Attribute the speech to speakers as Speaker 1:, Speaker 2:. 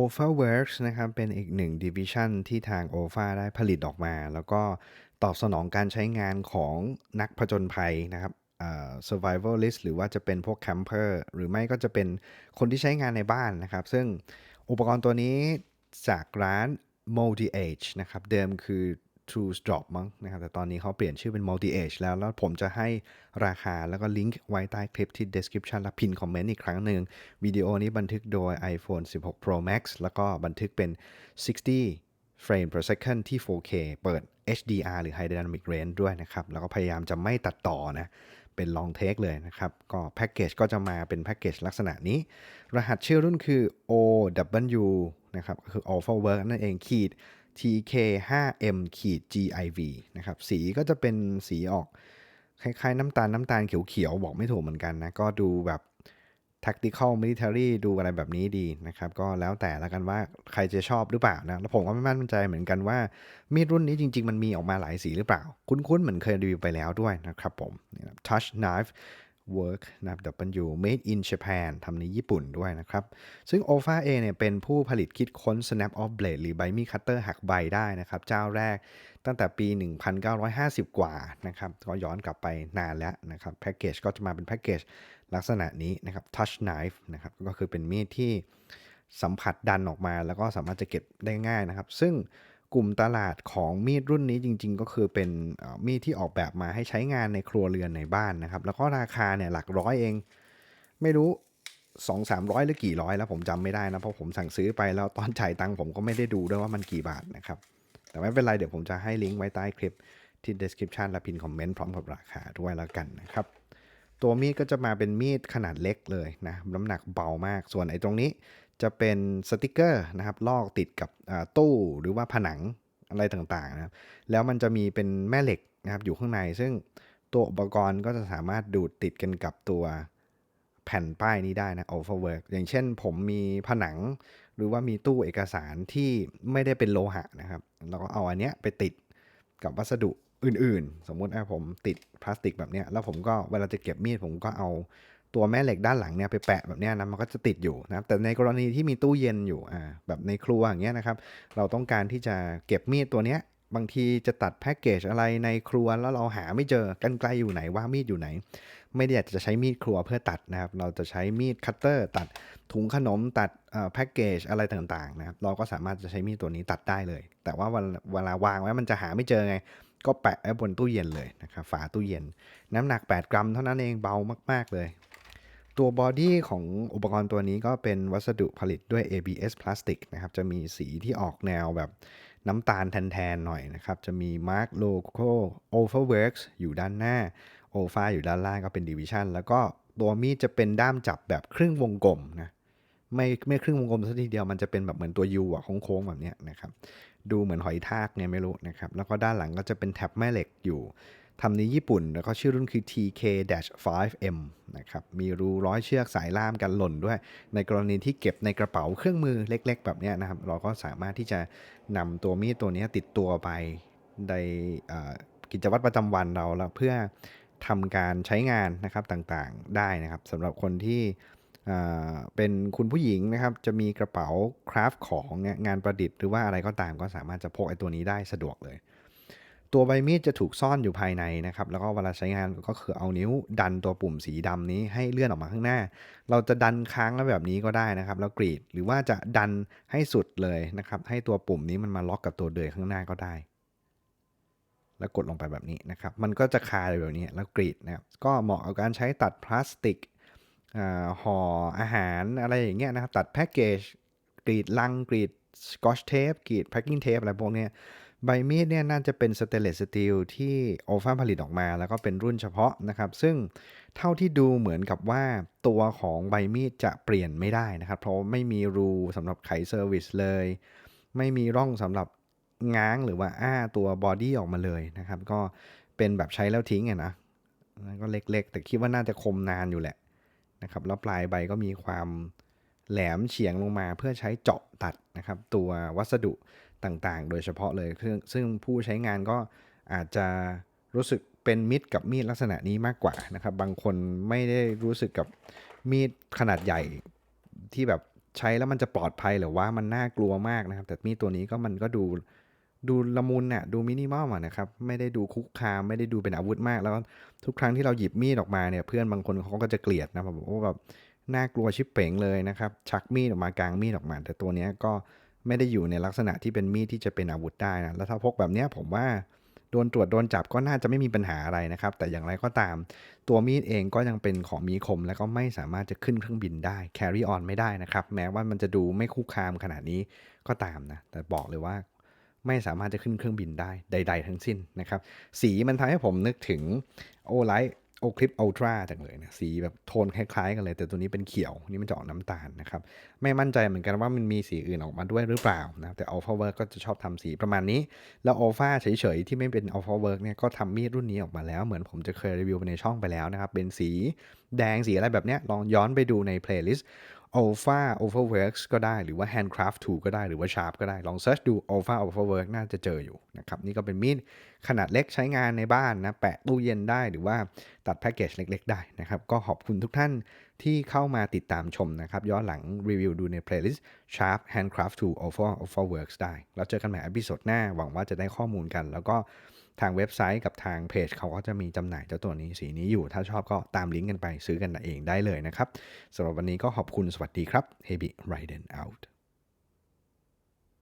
Speaker 1: o f a Works นะครับเป็นอีกหนึ่ง division ที่ทาง o f a ได้ผลิตออกมา แล้วก็ตอบสนองการใช้งานของนักผจญภัยนะครับ survivalist หรือว่าจะเป็นพวก camper หรือไม่ก็จะเป็นคนที่ใช้งานในบ้านนะครับ ซึ่งอุปกรณ์ตัวนี้จากร้าน Multi Age นะครับ เดิมคือ True Drop มั้งนะครับแต่ตอนนี้เขาเปลี่ยนชื่อเป็น Multi Age แล้ว แล้วผมจะให้ราคาแล้วก็ลิงก์ไว้ใต้คลิปที่ description และพินคอมเมนต์อีกครั้งหนึ่งวิดีโอนี้บันทึกโดย iPhone 16 Pro Max แล้วก็บันทึกเป็น 60 frame per second ที่ 4K เปิด HDR หรือ High Dynamic Range ด้วยนะครับ แล้วก็พยายามจะไม่ตัดต่อนะเป็น long take เลยนะครับ ก็แพ็กเกจก็จะมาเป็นแพ็กเกจลักษณะนี้ รหัสชื่อรุ่นคือ OW นะครับก็คือ Alpha Work นั่นเองขีด TK5M ขีด GIV นะครับสีก็จะเป็นสีออกคล้ายๆ น้ำตาลน้ำตาลเขียวๆ บอกไม่ถูกเหมือนกันนะ ก็ดูแบบ tactical military ดูอะไรแบบนี้ดีนะครับ ก็แล้วแต่ละกันว่าใครจะชอบหรือเปล่านะ แล้วผมก็ไม่มั่นใจเหมือนกันว่า มีดรุ่นนี้จริง ๆ มันมีออกมาหลายสีหรือเปล่า คุ้นๆ เหมือนเคยรีวิวไปแล้วด้วยนะครับผม touch knife work นะครับ W made in Japan ทำในญี่ปุ่นด้วยนะครับ ซึ่ง OFA เองเนี่ยเป็นผู้ผลิตคิดค้น snap off blade หรือใบมีดคัตเตอร์หักใบได้นะครับ เจ้าแรกตั้งแต่ปี 1950 กว่านะครับ ก็ย้อนกลับไปนานแล้วนะครับแพ็กเกจก็จะมาเป็นแพ็กเกจลักษณะนี้นะครับ touch knife นะครับก็คือเป็นมีดที่สัมผัสดันออกมาแล้วก็สามารถจะเก็บได้ง่ายนะครับ ซึ่ง กลุ่มตลาดของมีดรุ่นนี้จริง ๆ ก็คือเป็นมีดที่ออกแบบมาให้ใช้งานในครัวเรือนในบ้านนะครับ แล้วก็ราคาเนี่ยหลักร้อยเอง ไม่รู้ 2 3 0 0 หรือกี่ร้อยแล้วผมจำไม่ได้นะ เพราะผมสั่งซื้อไปแล้วตอนจ่ายตังค์ผมก็ไม่ได้ดูด้วยว่ามันกี่บาทนะครับ แต่ไม่เป็นไรเดี๋ยวผมจะให้ลิงก์ไว้ใต้คลิปที่ description และพินคอมเมนต์พร้อมกับราคาด้วยแล้วกันนะครับตัวมีดก็จะมาเป็นมีดขนาดเล็กเลยนะน้ำหนักเบามากส่วนไอ้ตรงนี้ จะเป็นสติกเกอร์นะครับลอกติดกับตู้หรือว่าผนังอะไรต่างๆนะครับแล้วมันจะมีเป็นแม่เหล็กนะครับอยู่ข้างใน ซึ่งตัวอุปกรณ์ก็จะสามารถดูดติดกันกับตัวแผ่นป้ายนี้ได้นะ overwork อย่างเช่นผมมีผนัง หรือว่ามีตู้เอกสารที่ไม่ได้เป็นโลหะนะครับแล้วก็เอาอันเนี้ยไปติดกับวัสดุอื่นๆ สมมุติว่าผมติดพลาสติกแบบเนี้ยแล้วผมก็เวลาจะเก็บมีดผมก็เอา ตัวแม่เหล็กด้านหลังเนี่ยไปแปะแบบนี้นะมันก็จะติดอยู่นะครับแต่ในกรณีที่มีตู้เย็นอยู่อ่าแบบในครัวอย่างเงี้ยนะครับ เราต้องการที่จะเก็บมีดตัวเนี้ยบางทีจะตัดแพ็กเกจอะไรในครัวแล้วเราหาไม่เจอกันไกลอยู่ไหนว่ามีดอยู่ไหน ไม่ได้อยากจะใช้มีดครัวเพื่อตัดนะครับ เราจะใช้มีดคัตเตอร์ตัดถุงขนมตัดแพ็กเกจอะไรต่างๆนะครับ เราก็สามารถจะใช้มีดตัวนี้ตัดได้เลย แต่ว่าเวลาเวลาวางไว้มันจะหาไม่เจอไง ก็แปะไว้บนตู้เย็นเลยนะครับฝาตู้เย็น น้ำหนัก 8 กรัมเท่านั้นเองเบามาก ๆเลย ตัวบอดี้ของอุปกรณ์ตัวนี้ก็เป็นวัสดุผลิตด้วย ABS พลาสติกนะครับ จะมีสีที่ออกแนวแบบน้ำตาลแทนๆหน่อยนะครับ จะมีมาร์กโลโก้ Overworks อยู่ด้านหน้า o f a อยู่ด้านล่างก็เป็นดิวิชันแล้วก็ตัวมีดจะเป็นด้ามจับแบบครึ่งวงกลมนะไม่ไม่ครึ่งวงกลมซะทีเดียวมันจะเป็นแบบเหมือนตัว U อะโค้งๆแบบนี้นะครับ ดูเหมือนหอยทากไงไม่รู้นะครับ แล้วก็ด้านหลังก็จะเป็นแท็บแม่เหล็กอยู่ ทำในญี่ปุ่น แล้วก็ชื่อรุ่นคือ TK-5M นะครับมีรูร้อยเชือกสายล่ามกันหล่นด้วย ในกรณีที่เก็บในกระเป๋าเครื่องมือเล็ก ๆ แบบนี้นะครับ เราก็สามารถที่จะนำตัวมีดตัวนี้ติดตัวไปในกิจวัตรประจำวันเราแล้วเพื่อทำการใช้งานนะครับต่างๆได้นะครับสำหรับคนที่เป็นคุณผู้หญิงนะครับจะมีกระเป๋าคราฟของงานประดิษฐ์หรือว่าอะไรก็ตามก็สามารถจะพกไอ้ตัวนี้ได้สะดวกเลย ตัวใบมีดจะถูกซ่อนอยู่ภายในนะครับ แล้วก็เวลาใช้งานก็คือเอานิ้วดันตัวปุ่มสีดำนี้ให้เลื่อนออกมาข้างหน้า เราจะดันค้างไว้วแบบนี้ก็ได้นะครับ แล้วกรีดหรือว่าจะดันให้สุดเลยนะครับ ให้ตัวปุ่มนี้มันมาล็อกกับตัวเดือยข้างหน้าก็ได้ แล้วกดลงไปแบบนี้นะครับ มันก็จะคาแบบนี้แล้วกรีดนะครับก็เหมาะกับการใช้ตัดพลาสติกห่ออาหารอะไรอย่างเงี้ยนะครับ ตัดแพ็กเกจกรีดลังกรีดสกอชเทปกรีดแพ็กกิ้งเทปอะไรพวกเนี้ย ใบมีดเนี่ยน่าจะเป็นสเตเลสสตีลที่โอฟาผลิตออกมา แล้วก็เป็นรุ่นเฉพาะนะครับ ซึ่งเท่าที่ดูเหมือนกับว่าตัวของใบมีดจะเปลี่ยนไม่ได้นะครับ เพราะไม่มีรูสำหรับไขเซอร์วิสเลย ไม่มีร่องสำหรับง้างหรือว่าอ้าตัวบอดี้ออกมาเลยนะครับ ก็เป็นแบบใช้แล้วทิ้งอะนะก็เล็กๆ แต่คิดว่าน่าจะคมนานอยู่แหละนะครับแล้วปลายใบก็มีความแหลมเฉียงลงมาเพื่อใช้เจาะตัดนะครับ ตัววัสดุ ต่างๆ โดยเฉพาะเลยซึ่งซึ่งผู้ใช้งานก็อาจจะรู้สึกเป็นมิตรกับมีดลักษณะนี้มากกว่านะครับ บางคนไม่ได้รู้สึกกับมีดขนาดใหญ่ที่แบบใช้แล้วมันจะปลอดภัยหรือว่ามันน่ากลัวมากนะครับ แต่มีดตัวนี้ก็มันก็ดูดูละมุนน่ะดูมินิมอลอะนะครับ ไม่ได้ดูคุกคามไม่ได้ดูเป็นอาวุธมาก แล้วทุกครั้งที่เราหยิบมีดออกมาเนี่ยเพื่อนบางคนเขาก็จะเกลียดนะแบบโอ้แบบน่ากลัวชิบเป๋งเลยนะครับ ชักมีดออกมากลางมีดออกมา แต่ตัวนี้ก็ ไม่ได้อยู่ในลักษณะที่เป็นมีดที่จะเป็นอาวุธได้นะแล้วถ้าพกแบบนี้ผมว่าโดนตรวจโดนจับก็น่าจะไม่มีปัญหาอะไรนะครับ แต่อย่างไรก็ตาม ตัวมีดเองก็ยังเป็นของมีคม แล้วก็ไม่สามารถจะขึ้นเครื่องบินได้ carry on ไม่ได้นะครับ แม้ว่ามันจะดูไม่คุกคามขนาดนี้ก็ตามนะ แต่บอกเลยว่าไม่สามารถจะขึ้นเครื่องบินได้ใด ๆ ทั้งสิ้นนะครับ สีมันทำให้ผมนึกถึงโอไลท์ โอคลิปอัลตร้าจังเลยนะสีแบบโทนคล้ายๆกันเลย แต่ตัวนี้เป็นเขียวนี่มันจะออกน้ำตาลนะครับ ไม่มั่นใจเหมือนกันว่ามันมีสีอื่นออกมาด้วยหรือเปล่านะแต่ Alpha Work ก็จะชอบทำสีประมาณนี้ แล้ว Alpha เฉยๆ ที่ไม่เป็น Alpha Work เนี่ยก็ทำมีดรุ่นนี้ออกมาแล้ว เหมือนผมจะเคยรีวิวไปในช่องไปแล้วนะครับ เป็นสีแดงสีอะไรแบบเนี้ยลองย้อนไปดูในเพลย์ลิสต์ Alpha Overworks ก็ได้หรือว่า Handcraft 2 ก็ได้หรือว่า Sharp ก็ได้ ลองเซิร์ชดู Alpha Overwork น่าจะเจออยู่นะครับ นี่ก็เป็นมีดขนาดเล็กใช้งานในบ้านนะ แปะตู้เย็นได้หรือว่าตัดแพ็กเกจเล็กๆ ได้นะครับ ก็ขอบคุณทุกท่านที่เข้ามาติดตามชมนะครับ ย้อนหลังรีวิวดูใน playlist Sharp Handcraft to Offer Overworks ได้แล้วเจอกันใหม่อพิโซดหน้า หวังว่าจะได้ข้อมูลกัน แล้วก็ทางเว็บไซต์กับทางเพจเขาก็จะมีจำหน่ายเจ้าตัวนี้สีนี้อยู่ ถ้าชอบก็ตามลิงก์กันไปซื้อกันเองได้เลยนะครับสำหรับวันนี้ก็ขอบคุณสวัสดีครับ Heavy Riden out